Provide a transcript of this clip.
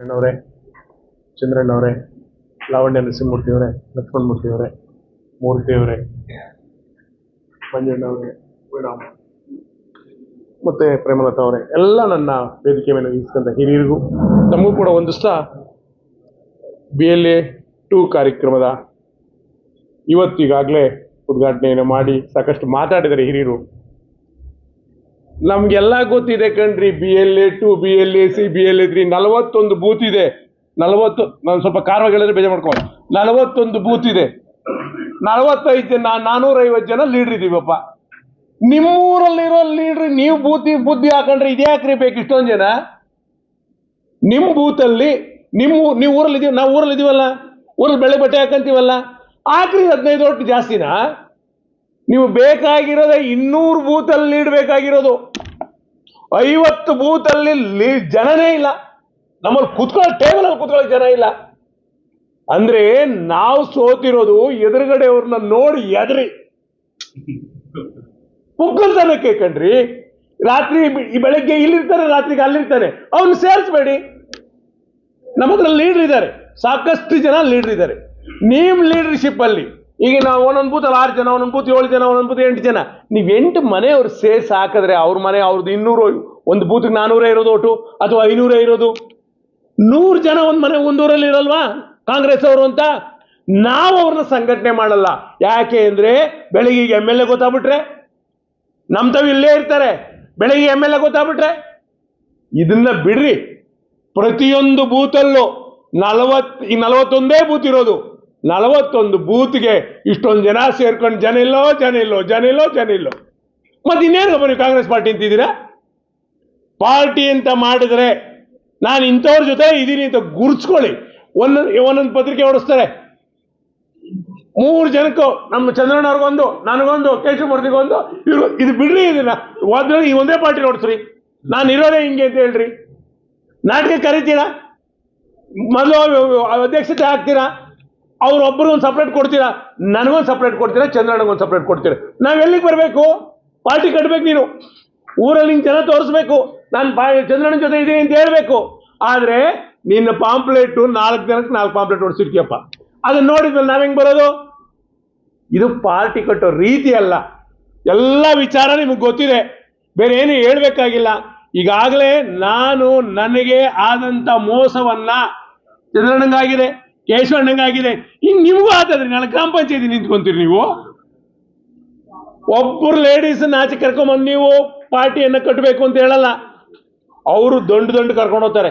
ಅಣ್ಣವರೇ ಚಂದ್ರಣ್ಣವರೇ, ಲಾವಣ್ಯ ನರಸಿಂಹಮೂರ್ತಿ ಅವರೇ ಲಕ್ಷ್ಮಣ ಮೂರ್ತಿ ಅವರೇ ಮೂರ್ತಿ ಅವರೇ ಮಂಜಣ್ಣವರೇ ವೀಣಾಮ ಮತ್ತೆ ಪ್ರೇಮಲತಾ ಅವರೇ, ಎಲ್ಲ ನನ್ನ ವೇದಿಕೆ ಮೇಲೆ ಇಸ್ಕೊಂಡ ಹಿರಿಯರಿಗೂ ತಮಗೂ ಕೂಡ ಒಂದಿಷ್ಟ ಬಿ ಎಲ್ ಎ ಟು ಕಾರ್ಯಕ್ರಮದ ಇವತ್ತಿಗಾಗಲೇ ಉದ್ಘಾಟನೆಯನ್ನು ಮಾಡಿ ಸಾಕಷ್ಟು ಮಾತಾಡಿದರೆ ಹಿರಿಯರು. ನಮ್ಗೆಲ್ಲ ಗೊತ್ತಿದೆ ಕಣ್ರಿ B L A two B L A C B L A three ನಲವತ್ತೊಂದು ಬೂತ್ ಇದೆ. ನಲವತ್ತು, ನಾನು ಸ್ವಲ್ಪ ಕಾರವಾಗಳಿದ್ರೆ ಬೇಜಾರು ಮಾಡ್ಕೊಂಡು ನಲವತ್ತೊಂದು ಬೂತ್ ಇದೆ. ನಲವತ್ತೈದು ಜನ, ನಾನೂರೈವತ್ತು ಜನ ಲೀಡ್ರ್ ಇದೀವಪ್ಪ ನಿಮ್ಮೂರಲ್ಲಿರೋ ಲೀಡ್ರ್ ನೀವು ಬೂತಿ, ಬುದ್ಧಿ ಹಾಕೊಂಡ್ರೆ ಇದ್ಯಾಕ್ರಿ ಬೇಕು ಇಷ್ಟೊಂದು ಜನ? ನಿಮ್ಮ ಬೂತಲ್ಲಿ ನಿಮ್ಮ ನೀವು ಊರಲ್ಲಿ ಇದೀವಿ ನಾವು ಊರಲ್ಲಿ ಇದೀವಲ್ಲ ಊರಲ್ಲಿ ಬೆಳೆ ಬಟ್ಟೆ ಹಾಕಂತೀವಲ್ಲ? ಹಾಕ್ರಿ ಹದಿನೈದು ಒಟ್ಟು ಜಾಸ್ತಿನಾ? ನೀವು ಬೇಕಾಗಿರೋದೇ ಇನ್ನೂರು ಬೂತಲ್ಲಿ ಲೀಡ್ ಬೇಕಾಗಿರೋದು ಐವತ್ತು ಬೂತಲ್ಲಿ ಜನನೇ ಇಲ್ಲ. ನಮ್ಮಲ್ಲಿ ಕುತ್ಕೊಳ್ಳೋ ಟೇಬಲ್ ಅಲ್ಲಿ ಕುತ್ಕೊಳ್ಳೋ ಜನ ಇಲ್ಲ. ಅಂದ್ರೆ ನಾವು ಸೋತಿರೋದು ಎದುರುಗಡೆ ಅವ್ರನ್ನ ನೋಡಿ ಎದ್ರಿ. ಪುಕ್ಕಲ್ತನಕ್ಕೆ ಕಣ್ರಿ. ರಾತ್ರಿ ಈ ಬೆಳಗ್ಗೆ ಇಲ್ಲಿರ್ತಾರೆ, ರಾತ್ರಿಗೆ ಅಲ್ಲಿರ್ತಾರೆ. ಅವ್ನು ಸೇರಿಸ್ಬೇಡಿ. ನಮ್ಮ ಹತ್ರ ಲೀಡರ್ ಇದ್ದಾರೆ ಸಾಕಷ್ಟು ಜನ ಲೀಡರ್ ಇದ್ದಾರೆ ನೀವು ಲೀಡರ್ಶಿಪ್ ಅಲ್ಲಿ ಈಗ ನಾವು ಒಂದೊಂದು ಬೂತಲ್ಲಿ ಆರು ಜನ, ಒಂದೊಂದು ಬೂತ್ ಏಳು ಜನ, ಒಂದೊಂದು ಬೂತ್ ಎಂಟು ಜನ. ನೀವು ಎಂಟು ಮನೆಯವ್ರು ಸೇರ್ಸಿ ಹಾಕಿದ್ರೆ ಅವ್ರ ಮನೆ ಅವ್ರದ್ದು ಇನ್ನೂರು, ಒಂದು ಬೂತ್ಗೆ ನಾನೂರೇ ಇರೋದು ಒಟ್ಟು ಅಥವಾ ಐನೂರೇ ಇರೋದು. ನೂರು ಜನ ಒಂದು ಮನೆ ಒಂದೂರಲ್ಲಿ ಇರಲ್ವಾ ಕಾಂಗ್ರೆಸ್ ಅವರು ಅಂತ? ನಾವು ಅವ್ರನ್ನ ಸಂಘಟನೆ ಮಾಡಲ್ಲ. ಯಾಕೆ ಅಂದರೆ ಬೆಳಿಗ್ಗೆ ಎಂ ಎಲ್ ಎ ಗೊತ್ತಾಗ್ಬಿಟ್ರೆ ನಮ್ಮ ತಾವು ಇಲ್ಲೇ ಇರ್ತಾರೆ. ಬೆಳಿಗ್ಗೆ ಎಂ ಎಲ್ ಎ ಗೊತ್ತಾಗ್ಬಿಟ್ರೆ ಇದನ್ನ ಬಿಡ್ರಿ. ಪ್ರತಿಯೊಂದು ಬೂತಲ್ಲೂ ನಲವತ್ತು, ಈ ನಲವತ್ತೊಂದೇ ಬೂತ್ ಇರೋದು. ನಲವತ್ತೊಂದು ಬೂತ್ಗೆ ಇಷ್ಟೊಂದು ಜನ ಸೇರ್ಕೊಂಡು, ಜನ ಇಲ್ಲೋ ಜನ ಇಲ್ಲೋ ಜನ ಇಲ್ಲೋ ಜನ ಇಲ್ಲೋ. ಮತ್ತೆ ಇನ್ನೇನು ನೀವು ಕಾಂಗ್ರೆಸ್ ಪಾರ್ಟಿ ಅಂತಿದ್ದೀರಾ ಪಾರ್ಟಿ ಅಂತ ಮಾಡಿದ್ರೆ ನಾನು ಇಂಥವ್ರ ಜೊತೆ ಇದೀನಿ ಅಂತ ಗುರ್ಸ್ಕೊಳ್ಳಿ ಒಂದೊಂದು ಒಂದೊಂದು ಪತ್ರಿಕೆ ಓಡಿಸ್ತಾರೆ. ಮೂರು ಜನಕ್ಕೂ, ನಮ್ಮ ಚಂದ್ರಣ್ಣವ್ರಿಗೊಂದು ನನಗೊಂದು, ಕೇಶವಮೂರ್ತಿಗೊಂದು, ಇವ್ರು, ಇದು ಬಿಡ್ರಿ ಇದನ್ನ. ಹೋದ್ರೆ ಈ ಒಂದೇ ಪಾರ್ಟಿ ನೋಡ್ಸ್ರಿ. ನಾನು ಇರೋದೇ ಹಿಂಗೆ ಅಂತ ಹೇಳ್ರಿ. ನಾಟಕ ಕರಿತೀರಾ? ಮೊದಲು ಅಧ್ಯಕ್ಷತೆ ಹಾಕ್ತೀರಾ? ಅವ್ರೊಬ್ಬರು ಒಂದು ಸಪ್ರೇಟ್ ಕೊಡ್ತೀರಾ? ನನಗೊಂದು ಸಪ್ರೇಟ್ ಕೊಡ್ತೀರಾ? ಚಂದ್ರಣ್ಣಗೊಂದು ಸಪ್ರೇಟ್ ಕೊಡ್ತೀರಾ? ನಾವು ಎಲ್ಲಿಗೆ ಬರಬೇಕು? ಪಾರ್ಟಿ ಕಟ್ಟಬೇಕು ನೀನು. ಊರಲ್ಲಿ ಜನ ತೋರಿಸ್ಬೇಕು. ನಾನು ಚಂದ್ರಣ್ಣನ ಜೊತೆ ಇದ್ದೀನಿ ಅಂತ ಹೇಳಬೇಕು. ಆದರೆ ನಿನ್ನ ಪಾಂಪ್ಲೇಟು ನಾಲ್ಕು ಜನಕ್ಕೆ ನಾಲ್ಕು ಪಾಂಪ್ಲೇಟ್ ಹೊಡ್ಸಿರ್ತೀಯಪ್ಪ ಅದನ್ನ ನೋಡಿದ್ಮೇಲೆ ನಾವು ಹೆಂಗೆ ಬರೋದು? ಇದು ಪಾರ್ಟಿ ಕಟ್ಟೋ ರೀತಿ ಅಲ್ಲ. ಎಲ್ಲ ವಿಚಾರ ನಿಮಗೆ ಗೊತ್ತಿದೆ. ಬೇರೆ ಏನು ಹೇಳಬೇಕಾಗಿಲ್ಲ. ಈಗಾಗಲೇ ನಾನು ನನಗೆ ಆದಂಥ ಮೋಸವನ್ನು ಚಂದ್ರಣ್ಣಂಗಾಗಿದೆ. ಕೇಶವಣ್ಣಂಗಾಗಿದೆ ಇನ್ ನಿಮಗೂ ಆತದ್ರಿ, ನಾನು ಗ್ರಾಮ ಪಂಚಾಯತಿ ನಿಂತ್ಕೊಂತೀರಿ ನೀವು. ಒಬ್ಬರು ಲೇಡೀಸ್ ಆಚೆ ಕರ್ಕೊಂಬಂದು ನೀವು ಪಾರ್ಟಿಯನ್ನ ಕಟ್ಟಬೇಕು ಅಂತ ಹೇಳಲ್ಲ. ಅವರು ದೊಡ್ಡ ದೊಡ್ಡ ಕರ್ಕೊಂಡು ಹೋಗ್ತಾರೆ.